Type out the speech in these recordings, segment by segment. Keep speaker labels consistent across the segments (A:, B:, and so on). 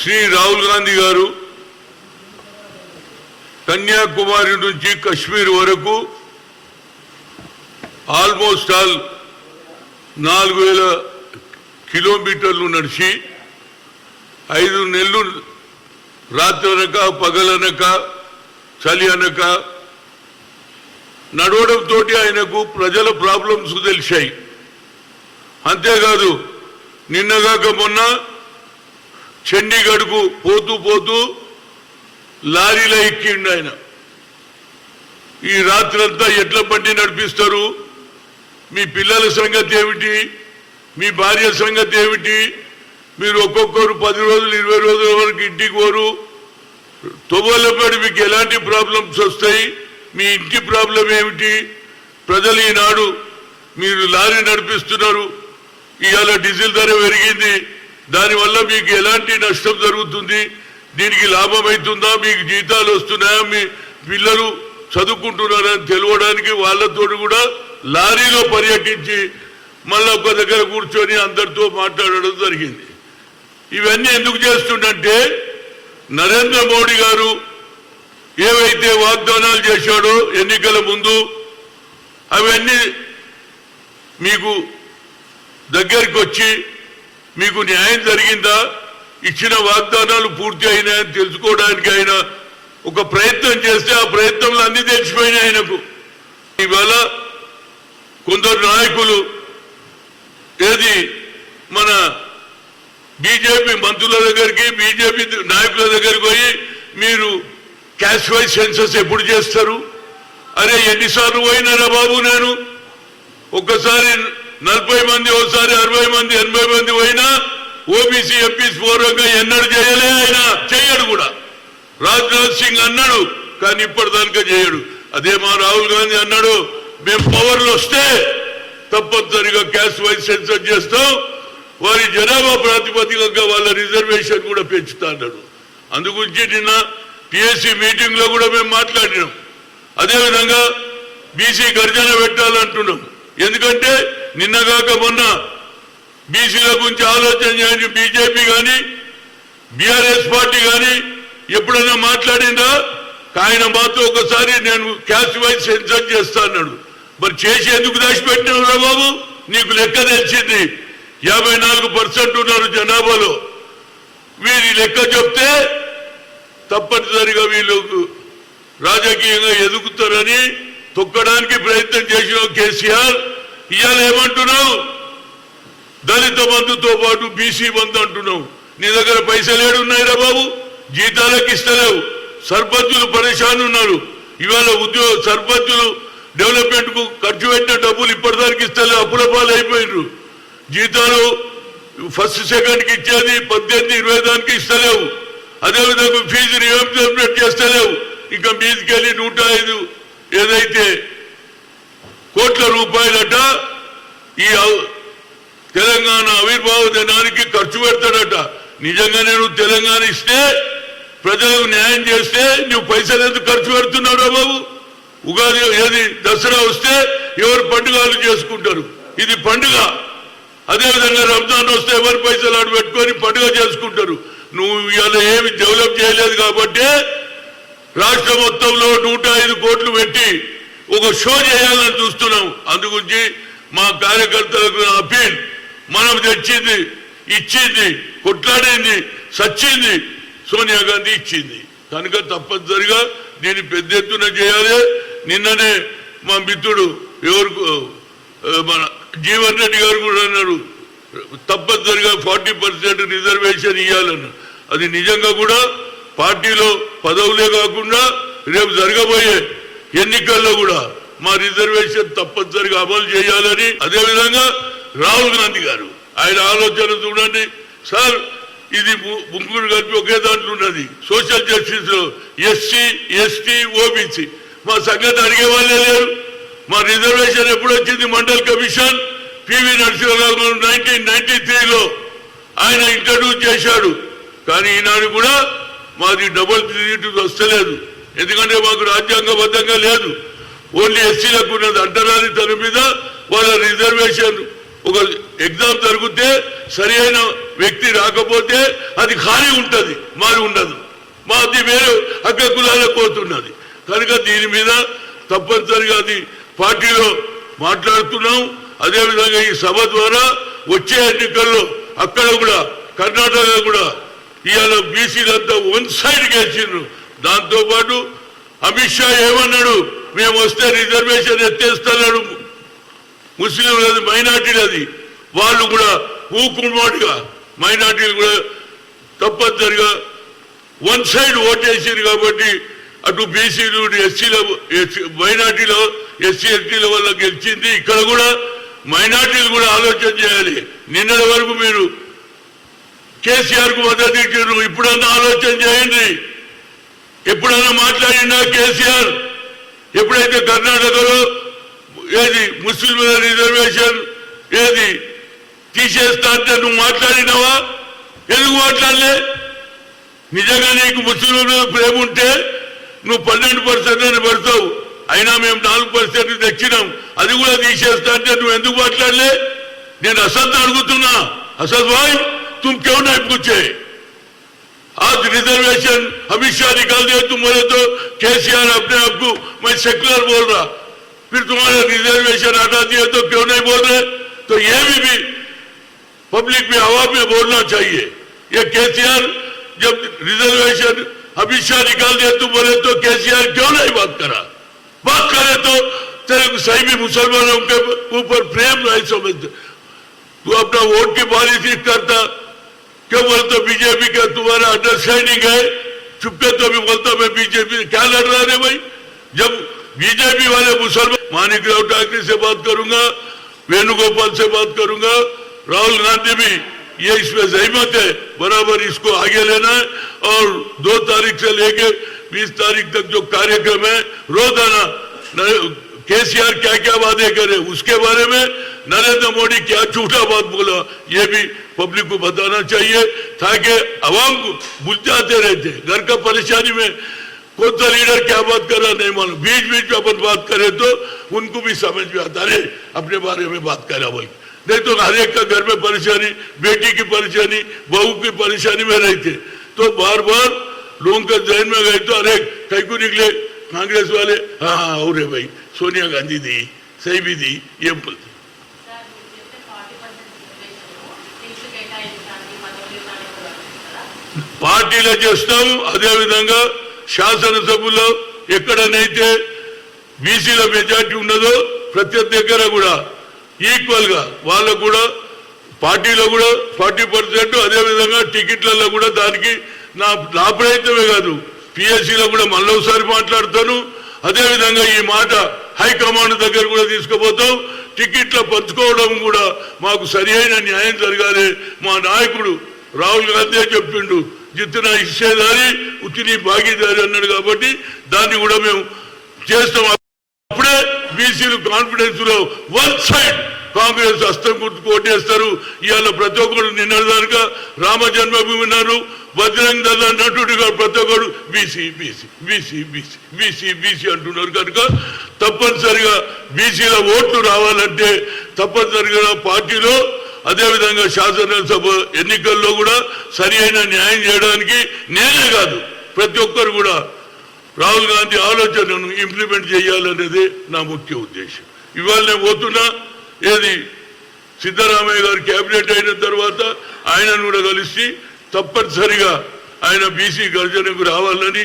A: శ్రీ రాహుల్ గాంధీ గారు కన్యాకుమారి నుంచి కశ్మీర్ వరకు ఆల్మోస్ట్ ఆల్ నాలుగు వేల కిలోమీటర్లు నడిచి ఐదు నెలలు రాత్రి అనక పగలనక చలి అనక నడవడంతో ఆయనకు ప్రజల ప్రాబ్లమ్స్ తెలిసాయి అంతేకాదు నిన్నగాక మొన్న చండీగఢ్కు పోతూ పోతూ లారీలో ఎక్కిండు ఆయన. ఈ రాత్రంతా ఎట్ల బండి నడిపిస్తారు. మీ పిల్లల సంగతి ఏమిటి? మీ భార్య సంగతి ఏమిటి? మీరు ఒక్కొక్కరు పది రోజులు ఇరవై రోజుల వరకు ఇంటికి పోరు. తొవ్వలపడి మీకు ఎలాంటి ప్రాబ్లమ్స్ వస్తాయి? మీ ఇంటి ప్రాబ్లం ఏమిటి? ప్రజలు ఈనాడు మీరు లారీ నడిపిస్తున్నారు. ఇవాళ డీజిల్ ధర పెరిగింది. దానివల్ల మీకు ఎలాంటి నష్టం జరుగుతుంది? దీనికి లాభం అవుతుందా మీకు జీతాలు వస్తున్నాయా? మీ పిల్లలు చదువుకుంటున్నారని తెలియడానికి వాళ్ళతో కూడా లారీలో పర్యటించి మళ్ళీ ఒక దగ్గర కూర్చొని అందరితో మాట్లాడడం జరిగింది. ఇవన్నీ ఎందుకు చేస్తుండంటే నరేంద్ర మోడీ గారు ఏవైతే వాగ్దానాలు చేశాడో ఎన్నికల ముందు అవన్నీ మీకు దగ్గరికి వచ్చి మీకు న్యాయం జరిగిందా? ఇచ్చిన వాగ్దానాలు పూర్తి అయినాయని తెలుసుకోవడానికి ఆయన ఒక ప్రయత్నం చేస్తే ఆ ప్రయత్నంలో అన్ని తెలిసిపోయినాయి ఆయనకు. ఇవాళ కొందరు నాయకులు ఏది మన బీజేపీ మంత్రుల దగ్గరికి బీజేపీ నాయకుల దగ్గరికి పోయి మీరు క్యాష్ వైజ్ సెన్సస్ ఎప్పుడు చేస్తారు? అరే ఎన్నిసార్లు పోయినారా బాబు నేను? ఒక్కసారి నలభై మంది ఒకసారి అరవై మంది ఎనభై మంది పోయినా ఓబీసీ ఎంపీస్ పూర్వకంగా ఎన్నడు చేయలే ఆయన. చేయడు కూడా. రాజ్నాథ్ సింగ్ అన్నాడు కానీ ఇప్పటిదానికే చేయడు. అదే మా రాహుల్ గాంధీ అన్నాడు మేము పవర్లు వస్తే తప్పనిసరిగా క్యాష్ వైజ్ సెన్సర్ చేస్తాం. వారి జనాభా ప్రాతిపదికగా వాళ్ళ రిజర్వేషన్ కూడా పెంచుతా అన్నాడు. అందుగురించి నిన్న టిఎస్సి మీటింగ్లో కూడా మేము మాట్లాడినాం. అదేవిధంగా బీసీ గర్జన పెట్టాలంటున్నాం. ఎందుకంటే నిన్నగాక మొన్న బీసీల గురించి ఆలోచన చేయండి. బీజేపీ కానీ బీఆర్ఎస్ పార్టీ కానీ ఎప్పుడైనా మాట్లాడిందా? ఆయన మాతో ఒకసారి నేను క్యాష్ వైజ్ సెన్సర్ చేస్తా అన్నాడు. మరి చేసి ఎందుకు దాచిపెట్టినావురా బాబు? నీకు లెక్క తెలిసింది. యాభై నాలుగు పర్సెంట్ ఉన్నారు జనాభాలో. వీరి లెక్క చెప్తే తప్పనిసరిగా వీళ్ళు రాజకీయంగా ఎదుగుతారని తొక్కడానికి ప్రయత్నం చేసిన కేసీఆర్ ఇవాళ ఏమంటున్నావు దళిత బంధుతో పాటు బీసీ బంధు అంటున్నావు. నీ దగ్గర పైసలు ఏడున్నాయిరా బాబు? జీతాలకు ఇస్తలేవు. సర్పంచులు పరేషాన్ ఉన్నారు. ఇవాళ ఉద్యోగ సర్పంచులు డెవలప్మెంట్కు ఖర్చు పెట్టిన డబ్బులు ఇప్పటిదానికి ఇస్తలేవు. అప్పుల పాలు అయిపోయినారు జీతాలు ఫస్ట్ సెకండ్కి ఇచ్చేది పద్దెనిమిది ఇరవై దానికి ఇస్తలేవు. అదేవిధంగా ఫీజు రియంబర్స్మెంట్ చేస్తలేవు. ఇంకా మీదికెళ్ళి నూట ఐదు ఏదైతే కోట్ల రూపాయలట ఈ అవ- తెలంగాణ ఆవిర్భావ దినానికి ఖర్చు పెడతాడట. నిజంగా నేను తెలంగాణ ఇస్తే ప్రజలకు న్యాయం చేస్తే నువ్వు పైసలు ఎందుకు ఖర్చు పెడుతున్నావు బాబు? ఉగాది ఏది దసరా వస్తే ఎవరు పండుగలు చేసుకుంటారు? ఇది పండుగ. అదేవిధంగా రంజాన్ వస్తే ఎవరు పైసలు ఆడు పెట్టుకొని పండుగ చేసుకుంటారు? నువ్వు ఇవాళ ఏమి డెవలప్ చేయలేదు కాబట్టి రాష్ట్ర మొత్తంలో నూట ఐదు కోట్లు పెట్టి ఒక షో చేయాలని చూస్తున్నాం. అందుగురించి మా కార్యకర్తలకు అపీల్ మనం తెచ్చింది ఇచ్చింది కొట్లాడింది సచ్చింది సోనియా గాంధీ ఇచ్చింది. కనుక తప్పనిసరిగా దీన్ని పెద్ద ఎత్తున చేయాలి. నిన్ననే మా మిత్రుడు ఎవరు మన జీవన్ రెడ్డి గారు కూడా అన్నారు. తప్పనిసరిగా ఫార్టీ పర్సెంట్ రిజర్వేషన్ ఇవ్వాలన్నారు అది నిజంగా కూడా పార్టీలో పదవులే కాకుండా రేపు జరగబోయే ఎన్నికల్లో కూడా మా రిజర్వేషన్ తప్పనిసరిగా అమలు చేయాలని అదేవిధంగా రాహుల్ గాంధీ గారు. ఆయన ఆలోచన చూడండి. సార్ ఇది ము- ముగ్గురు కలిపి ఒకే దాంట్లో ఉన్నది. సోషల్ జస్టిస్లో ఎస్సీ ఎస్టీ ఓబీసీ. మా సంగతి అడిగే వాళ్ళే లేరు. మా రిజర్వేషన్ ఎప్పుడు వచ్చింది? మండల్ కమిషన్ పివి నరసింహరావు గారు నైన్టీన్ నైన్టీ త్రీలో ఆయన ఇంట్రడ్యూస్ చేశాడు. కానీ ఈనాడు కూడా మాది డబుల్ డిజిట్ వస్తలేదు. ఎందుకంటే మాకు రాజ్యాంగబద్ధంగా లేదు. ఓన్లీ ఎస్సీలకు ఉన్నది అంటరాని తన మీద వాళ్ళ రిజర్వేషన్. ఒక ఎగ్జామ్ జరిగితే సరి అయిన వ్యక్తి రాకపోతే అది ఖాళీ ఉంటుంది మాది ఉండదు. మాది వేరే అక్క కులాలకు పోతున్నది కనుక దీని మీద తప్పనిసరిగా అది పార్టీలో మాట్లాడుతున్నాం. అదేవిధంగా ఈ సభ ద్వారా వచ్చే ఎన్నికల్లో అక్కడ కూడా కర్ణాటక కూడా ఇవాళ బీసీలంతా వన్ సైడ్ గెలిచిండ్రు. దాంతోపాటు అమిత్ షా ఏమన్నాడు? మేము వస్తే రిజర్వేషన్ ఎత్తేస్తున్నాడు మైనార్టీలు అది వాళ్ళు కూడా ఊకుమాటిగా మైనార్టీలు కూడా తప్పనిసరిగా వన్ సైడ్ ఓటేసారు కాబట్టి అటు బీసీలు ఎస్సీల మైనార్టీలో ఎస్సీ ఎస్టీల వల్ల గెలిచింది. ఇక్కడ కూడా మైనార్టీలు కూడా ఆలోచన చేయాలి. నిన్నటి వరకు మీరు కేసీఆర్కు మద్దతు ఇచ్చారు ఇప్పుడన్నా ఆలోచన చేయండి. ఎప్పుడైనా మాట్లాడినా కేసీఆర్? ఎప్పుడైతే కర్ణాటకలో ఏది ముస్లింల రిజర్వేషన్ ఏది తీసేస్తా అంటే నువ్వు మాట్లాడినావా? ఎందుకు మాట్లాడలే? నిజంగా నీకు ముస్లింల ప్రేమ ఉంటే నువ్వు పన్నెండు పర్సెంట్ అని పడతావు. అయినా మేము నాలుగు పర్సెంట్ తెచ్చినాం. అది కూడా తీసేస్తా అంటే నువ్వు ఎందుకు మాట్లాడలే? నేను అసత్ అడుగుతున్నా. అసత్ భాయ్ తుమ్ కేవ్ నైపుకొచ్చే आज रिजर्वेशन शाह निकाल दिया तुम बोले तो। केसीआर अपने आप को मैं सेकुलर बोल रहा। फिर तुम्हारा रिजर्वेशन हटा दिया तो क्यों नहीं बोल रहे? तो ये भी, भी पब्लिक में हवा में बोलना चाहिए। ये केसीआर जब रिजर्वेशन अमित शाह निकाल दिया तुम बोले तो केसीआर क्यों नहीं बात करा? बात करे तो तेरे को सही भी मुसलमानों के ऊपर प्रेम नहीं समझते। तू अपना वोट की पॉलिसी करता क्यों बोलते बीजेपी का तुम्हारा अंडरस्टैंडिंग है। चुपके तो भी बोलता मैं बीजेपी क्या लड़ रहा है भाई? जब बीजेपी वाले मुसलमान, मानिक राव ठाकरे से बात करूँगा, वेणुगोपाल से बात करूँगा, राहुल गांधी भी ये इसमें जहमत है, बराबर इसको आगे लेना है और दो तारीख से लेके बीस तारीख तक जो कार्यक्रम है, रोज़ाना केसीआर क्या क्या वादे करे, उसके बारे में नरेंद्र मोदी क्या झूठा बात बोला, ये भी पब्लिक को बताना चाहिए, ताकि आवाम को रहते। घर का परेशानी में कौन सा लीडर क्या बात कर रहा, नहीं मालूम। बीच बीच में अपन बात करें तो उनको भी समझ में आता, अरे, अपने बारे में बात करा बोल के। नहीं तो हर एक का घर में परेशानी, बेटी की परेशानी, बहू की परेशानी में रहते। तो बार बार लोगों का जहन में गए तो अरे कहीं को निकले, कांग्रेस वाले हाँ हाँ है भाई।
B: సోనియా గాంధీది సైబీది ఏం
A: పార్టీలో చేస్తాం అదేవిధంగా శాసనసభలో ఎక్కడనైతే బీసీల మెజార్టీ ఉన్నదో ప్రతి దగ్గర కూడా ఈక్వల్గా వాళ్ళకు కూడా పార్టీలో కూడా ఫార్టీ పర్సెంట్ అదేవిధంగా టికెట్లలో కూడా దానికి నా నా ప్రయత్నమే కాదు పిఎస్సీలో కూడా మళ్ళొకసారి మాట్లాడతాను. అదేవిధంగా ఈ మాట హైకమాండ్ దగ్గర కూడా తీసుకుపోతాం. టికెట్ల పంచుకోవడం కూడా మాకు సరియైన న్యాయం జరగాలి. మా నాయకుడు రాహుల్ గాంధీ చెప్పిండు? జిత్తున ఇచ్చేదారి ఉత్తిని భాగీదారి అన్నాడు కాబట్టి దాన్ని కూడా మేము చేస్తాం. అప్పుడే బీసీలు కాన్ఫిడెన్స్లో వన్ సైడ్ కాంగ్రెస్ హస్తం గుర్తు కోటేస్తారు ఇవాళ ప్రతి ఒక్కరు నిన్నదానిగా రామ జన్మభూమి ఉన్నారు బజరంగ్ దళ నటుడిగా ప్రతి ఒక్కరు BC BC BC BC BC BC అంటున్నారు కనుక తప్పనిసరిగా బీసీల ఓట్లు రావాలంటే తప్పనిసరిగా పార్టీలో అదేవిధంగా శాసనసభ ఎన్నికల్లో కూడా సరి అయిన న్యాయం చేయడానికి నేనే కాదు ప్రతి ఒక్కరు కూడా రాహుల్ గాంధీ ఆలోచనను ఇంప్లిమెంట్ చేయాలనేది నా ముఖ్య ఉద్దేశం. ఇవాళ నేను పోతున్నా ఏది? సిద్ధరామయ్య గారు కేబినెట్ అయిన తర్వాత ఆయనను కూడా కలిసి తప్పనిసరిగా ఆయన బీసీ గర్జనకు రావాలని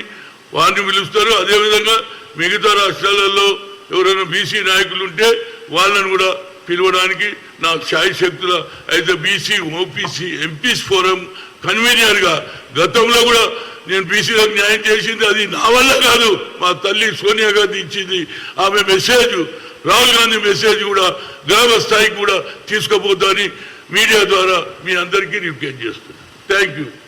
A: వారిని పిలుస్తారు. అదేవిధంగా మిగతా రాష్ట్రాలలో ఎవరైనా బీసీ నాయకులు ఉంటే వాళ్ళని కూడా పిలవడానికి నా శాయి శక్తుల అయితే బీసీ ఓపీసీ ఎంపీస్ ఫోరం కన్వీనియర్గా గతంలో కూడా నేను బీసీలకు న్యాయం చేసింది. అది నా వల్ల కాదు. మా తల్లి సోనియా గాంధీ ఇచ్చింది. ఆమె మెసేజ్ రాహుల్ గాంధీ మెసేజ్ కూడా గ్రామ స్థాయికి కూడా తీసుకుపోతాని మీడియా ద్వారా మీ అందరికీ రిక్వెస్ట్ చేస్తున్నాను. Thank you.